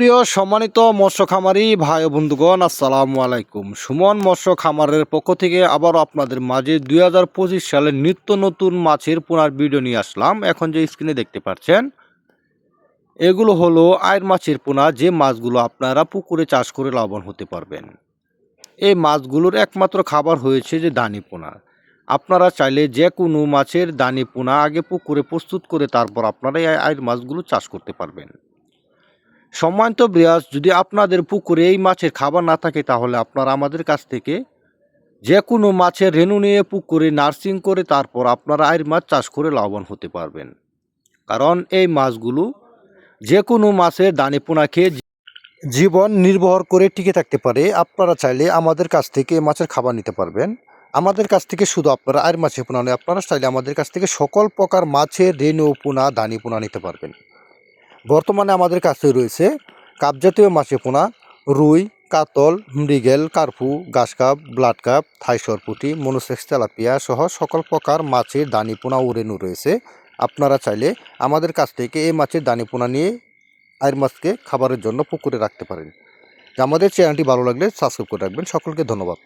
সুপ্রিয় সম্মানিত মৎস্য খামারি ভাই বন্ধুগণ, আসসালামু আলাইকুম। সুমন মৎস্য খামারের পক্ষ থেকে আবারও আপনাদের মাঝে দুই হাজার পঁচিশ নিত্য নতুন মাছের পুনার ভিডিও নিয়ে আসলাম। এখন যে স্ক্রিনে দেখতে পাচ্ছেন, এগুলো হলো আয়ের মাছের পোনা। যে মাছগুলো আপনারা পুকুরে চাষ করে লাভবান হতে পারবেন। এই মাছগুলোর একমাত্র খাবার হয়েছে যে দানি পোনা। আপনারা চাইলে যে কোনো মাছের দানি পোনা আগে পুকুরে প্রস্তুত করে তারপর আপনারা এই আয়ের মাছগুলো চাষ করতে পারবেন। সম্মানিত ব্রিয়াস যদি আপনাদের পুকুরে এই মাছের খাবার না থাকে, তাহলে আপনারা আমাদের কাছ থেকে যে কোনো মাছের রেণু নিয়ে পুকুরে নার্সিং করে তারপর আপনারা আয়ের মাছ চাষ করে লাভবান হতে পারবেন। কারণ এই মাছগুলো যে কোনো মাছের দানে পোনা খেয়ে জীবন নির্ভর করে টিকে থাকতে পারে। আপনারা চাইলে আমাদের কাছ থেকে মাছের খাবার নিতে পারবেন। আমাদের কাছ থেকে শুধু আপনারা আয়ের মাছের পোনা নয়, আপনারা চাইলে আমাদের কাছ থেকে সকল প্রকার মাছের রেণু পোনা, দানি পোনা নিতে পারবেন। বর্তমানে আমাদের কাছে রয়েছে কাপজাতীয় মাছে পোনা, রুই, কাতল, মৃগেল, কার্পু grass carp, blood carp Thai সরপুটি monosex tilapia সহ সকল প্রকার মাছের দানি পোনা উড়েনু রয়েছে। আপনারা চাইলে আমাদের কাছ থেকে এই মাছের দানি পোনা নিয়ে আয়ের মাছকে খাবারের জন্য পুকুরে রাখতে পারেন। আমাদের চ্যানেলটি ভালো লাগলে সাবস্ক্রাইব করে রাখবেন। সকলকে ধন্যবাদ।